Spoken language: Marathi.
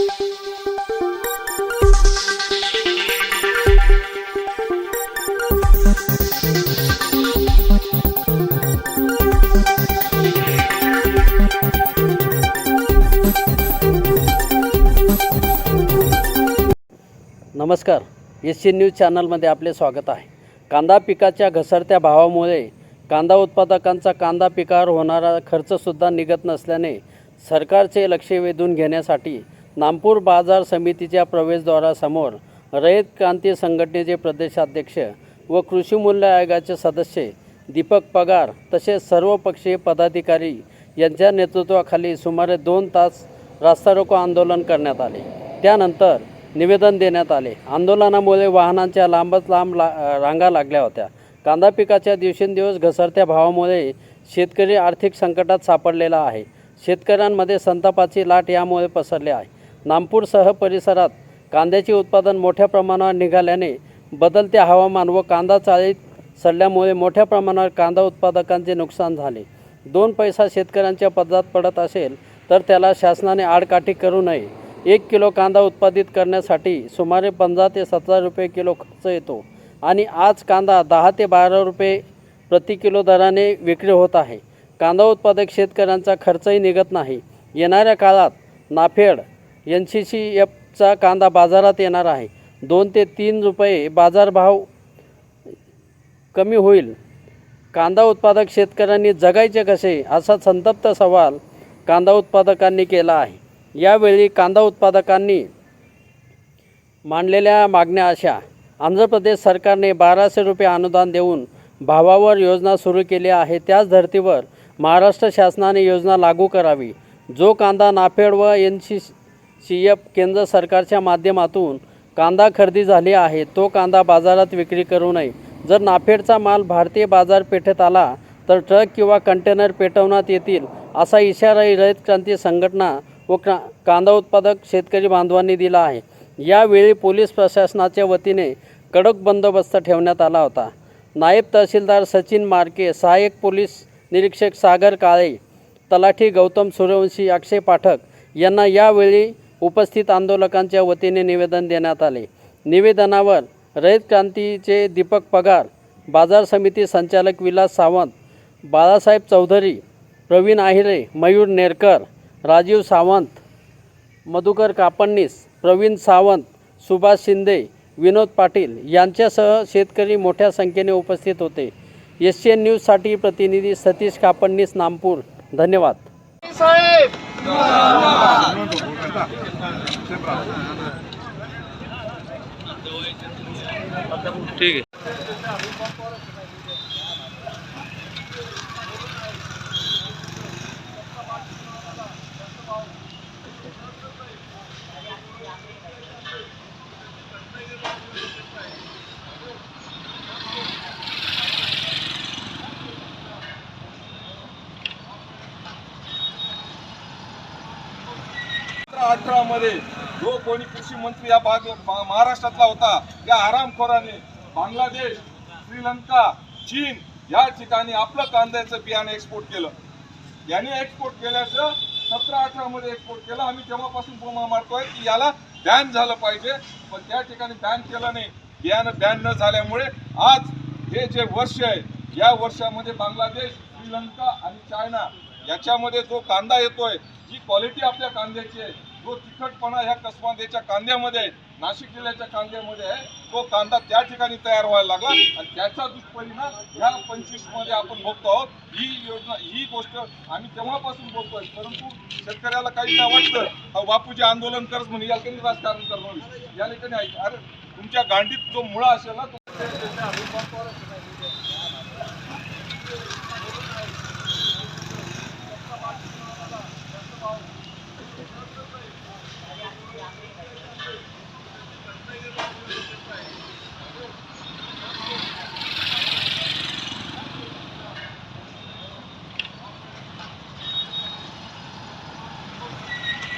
नमस्कार. एस सी न्यूज चॅनलमध्ये आपले स्वागत आहे. कांदा पिकाच्या घसरत्या भावामुळे कांदा उत्पादकांचा कांदा पिकावर होणारा खर्चसुद्धा निघत नसल्याने सरकारचे लक्ष वेधून घेण्यासाठी नामपूर बाजार समितीच्या प्रवेशद्वारासमोर रयत क्रांती संघटनेचे प्रदेशाध्यक्ष व कृषी मूल्य आयोगाचे सदस्य दीपक पगार तसेच सर्वपक्षीय पदाधिकारी यांच्या नेतृत्वाखाली सुमारे दोन तास रास्ता रोको आंदोलन करण्यात आले. त्यानंतर निवेदन देण्यात आले. आंदोलनामुळे वाहनांच्या लांबच लांब ला रांगा लागल्या होत्या. कांदा पिकाच्या दिवसेंदिवस घसरत्या भावामुळे शेतकरी आर्थिक संकटात सापडलेला आहे. शेतकऱ्यांमध्ये संतापाची लाट यामुळे पसरली आहे. नामपूरसह परिसरात कांद्याचे उत्पादन मोठ्या प्रमाणावर निघाल्याने बदलते हवामान व कांदा चाळीत सडल्यामुळे मोठ्या प्रमाणावर कांदा उत्पादकांचे नुकसान झाले. दोन पैसा शेतकऱ्यांच्या पदात पडत असेल तर त्याला शासनाने आडकाठी करू नये. एक किलो कांदा उत्पादित करण्यासाठी सुमारे पंधरा ते सतरा रुपये किलो खर्च येतो आणि आज कांदा दहा ते बारा रुपये प्रति किलो दराने विक्री होत आहे. कांदा उत्पादक शेतकऱ्यांचा खर्चही निघत नाही. येणाऱ्या काळात नाफेड एन सी सी एफचा कांदा बाजारात येणार आहे. दोन ते तीन रुपये बाजारभाव कमी होईल. कांदा उत्पादक शेतकऱ्यांनी जगायचे कसे असा संतप्त सवाल कांदा उत्पादकांनी केला आहे. यावेळी कांदा उत्पादकांनी मांडलेल्या मागण्या अशा आंध्र प्रदेश सरकारने बाराशे रुपये अनुदान देऊन भावावर योजना सुरू केली आहे त्याच धर्तीवर महाराष्ट्र शासनाने योजना लागू करावी. जो कांदा नाफेड व एन सी सी एफ केंद्र सरकारच्या माध्यमातून कांदा खरेदी झाली आहे. तो कांदा बाजारात विक्री करू नये. जर नाफेडचा माल भारतीय बाजारपेठेत आला तर ट्रक किंवा कंटेनर पेटवण्यात येतील असा इशाराही रयत क्रांती संघटना व क्रा कांदा उत्पादक शेतकरी बांधवांनी दिला आहे. यावेळी पोलीस प्रशासनाच्या वतीने कडक बंदोबस्त ठेवण्यात आला होता. नायब तहसीलदार सचिन मार्के सहाय्यक पोलीस निरीक्षक सागर काळे तलाठी गौतम सूर्यवंशी अक्षय पाठक यांना यावेळी उपस्थित आंदोलकांच्या वतीने निवेदन देण्यात आले. निवेदनावर रयत क्रांतीचे दीपक पगार बाजार समिती संचालक विलास सावंत बाळासाहेब चौधरी प्रवीण आहिरे मयूर नेरकर राजीव सावंत मधुकर कापणनीस प्रवीण सावंत सुभाष शिंदे विनोद पाटील यांच्यासह शेतकरी मोठ्या संख्येने उपस्थित होते. एस सी एन न्यूजसाठी प्रतिनिधी सतीश कापणनीस नामपूर. धन्यवाद. साहेब ठीक आहे. अठरा मध्ये जो कोणी कृषी मंत्री या भाग महाराष्ट्रातला होता या आरामखोराने बांगलादेश श्रीलंका चीन या ठिकाणी आपलं कांद्याचं बियाणे एक्सपोर्ट केलं. याने एक्सपोर्ट केल्याचं सतरा अठरा मध्ये एक्सपोर्ट केलं. आम्ही तेव्हापासून बोमा मारतोय की याला बॅन झालं पाहिजे. पण त्या ठिकाणी बॅन केलं नाही. बियाणं बॅन न झाल्यामुळे आज हे जे वर्ष आहे या वर्षामध्ये बांगलादेश श्रीलंका आणि चायना याच्यामध्ये जो कांदा येतोय जी क्वालिटी आपल्या कांद्याची आहे जो तिखटपणा ह्या कसमांद्याच्या कांद्यामध्ये नाशिक जिल्ह्याच्या कांद्यामध्ये आहे तो कांदा त्या ठिकाणी तयार व्हायला लागला आणि त्याचा दुष्परिणाम ह्या पंचवीसमध्ये आपण बघतो आहोत. ही योजना ही गोष्ट आम्ही तेव्हापासून बोलतोय परंतु शेतकऱ्याला काही काय वाटतं. बापूजी आंदोलन करत म्हणे या ठिकाणी राजकारण करणार? या ठिकाणी अरे तुमच्या गांडीत जो मुळा असेल ना तो